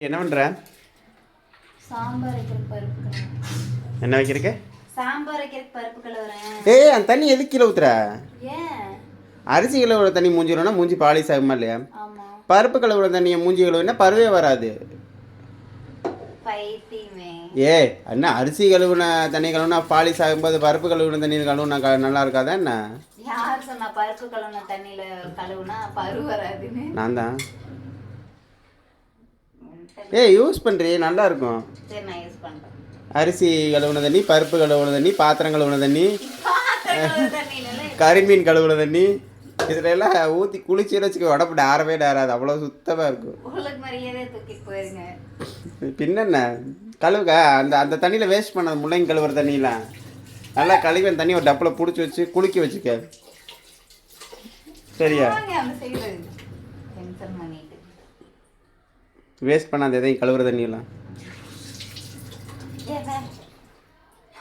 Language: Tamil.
என்ன பண்ணுற சாம்பார் பருப்பு. என்ன வைக்கிறக்க சாம்பார் வைக்கிற பருப்பு கழுவுறேன் ஏய் அந்த தண்ணி எதுக்கு கீழே ஊத்துற? ஏன்? அரிசி கழுவுற தண்ணி மூஞ்சி கழுவுனா மூஞ்சி பாலிஸ் ஆகுமா இல்லையா? ஆமா. பருப்பு கழுவுற தண்ணியை மூஞ்சி கழுவுனா பருவே வராது. பைத்தியமே. ஏ அண்ணா அரிசி கழுவுன தண்ணி கழுவுனா பாலிஸ் ஆகும்போது பருப்பு கழுவுன தண்ணி கழுவுனா க- நல்லா இருக்காதா என்ன? யார் சொன்னா பருப்பு கழுவுன தண்ணியில கழுவுனா பரு வராதுன்னு? நான் தான். ஏய் யூஸ் பண்ணுறி நல்லா இருக்கும் சரி நான் யூஸ் பண்றேன். அரிசி கழுவுன தண்ணி பருப்பு கழுவுன தண்ணி பாத்திரம் கழுவுன தண்ணி கறிமீன் கழுவுன தண்ணி இதுல எல்லாம் ஊற்றி குளிச்சு வச்சுக்க உடம்பு டேரவே டேராது அவ்வளோ சுத்தமாக இருக்கும். பின்னென்ன? கழுவுக அந்த அந்த தண்ணியில் வேஸ்ட் பண்ணது முள்ளைங்க கழுவுற தண்ணியெலாம் நல்லா கழுவி அந்த தண்ணி ஒரு டப்பில் பிடிச்சி வச்சு குளிக்க வச்சுக்க. சரியா? வேஸ்ட் பண்ணாத எதையும் கழுவுற தண்ணியெல்லாம்.